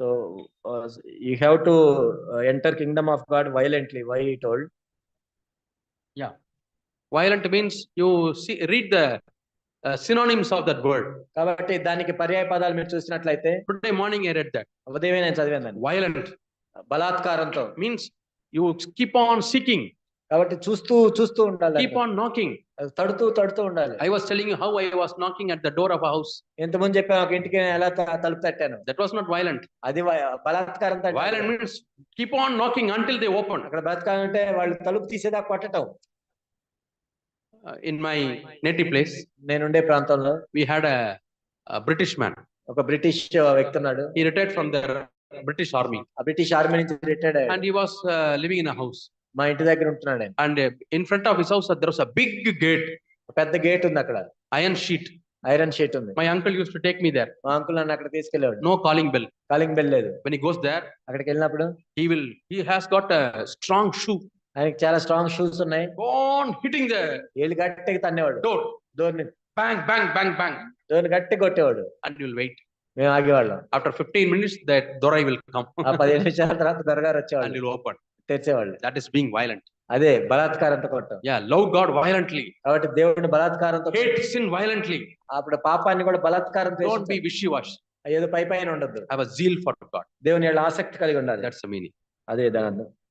So uh, you have to uh, enter kingdom of God violently. Why he told? Violent means you see, read the uh, synonyms of that word. కాబట్టి దానికి పర్యాయ పదాలు మీరు చూసినట్లయితే Today morning I read that. ఉదయమే నేను చదివాను దాన్ని. Violent బలాత్కారంతో means you keep on seeking, కాబట్టి చూస్తూ చూస్తూ ఉండాలి కీప్ ఆన్ నాకింగ్ తడుతూ తడుతూ ఉండాలి. I was telling you how I was knocking at the door of house ఎంత ముందు చెప్పాను ఒక ఇంటికి ఎలా తలుపు తట్టాను. దట్ వాస్ నాట్ వైలెంట్ అది బలాత్కారం violent means keep on knocking until they open అక్కడ బలాత్కారం అంటే వాళ్ళు తలుపు తీసేదాకా కొట్టడం ఇన్ మై నేటివ్ ప్లేస్ నేను ఉండే ప్రాంతంలో we had a British man ఒక బ్రిటిష్ వ్యక్తి ఉన్నాడు. ఈ retired from the British army British army నుంచి retired and he was living in a house మా ఇంటి దగ్గర ఉంటున్నాడు and in front of his house there was big gate పెద్ద గేట్ ఉంది అక్కడ. ఐరన్ షీట్ ఐరన్ షీట్ ఉంది. My uncle use to take me there మా అంకుల్ నన్ను అక్కడ తీసుకెళ్ళేవాడు no calling bell calling bell లేదు. వెన్ హి గోస్ దేర్ అక్కడికి వెళ్ళినప్పుడు he will he has got strong shoe ఆయనకి చాలా స్ట్రాంగ్ షూస్ ఉన్నాయి. గోన్ హిట్టింగ్ దేర్ ఏలి గట్టిగా తన్నేవాడు. Door డోర్ని bang bang bang bang door గట్టి కొట్టేవాడు. అండ్ యు విల్ వెయిట్ మేము ఆగేవాళ్ళం. After fifteen minutes that dorai will come ఆ పదిహేను నిమిషాల తర్వాత దొరగారు వచ్చేవాళ్ళు. అండ్ యుల్ ఓపెన్ తెచ్చేవాళ్ళు దట్ ఇస్ బీయింగ్ వైలెంట్ అదే బలాత్కారంతో కొట్టడం. యా లవ్ గాడ్ వైలెంట్లీ కాబట్టి దేవుడిని బలాత్కారంతో హేట్ సిన్ వైలెంట్లీ అప్పుడు పాపాన్ని కూడా బలాత్కారం డోంట్ వాష్ అయ్యేదో పై పైన ఉండదు హావ్ అ జీల్ ఫర్ దేవుని యొక్క ఆసక్తి కలిగి ఉండాలి. దట్స్ ద మీనింగ్ అదే దానంద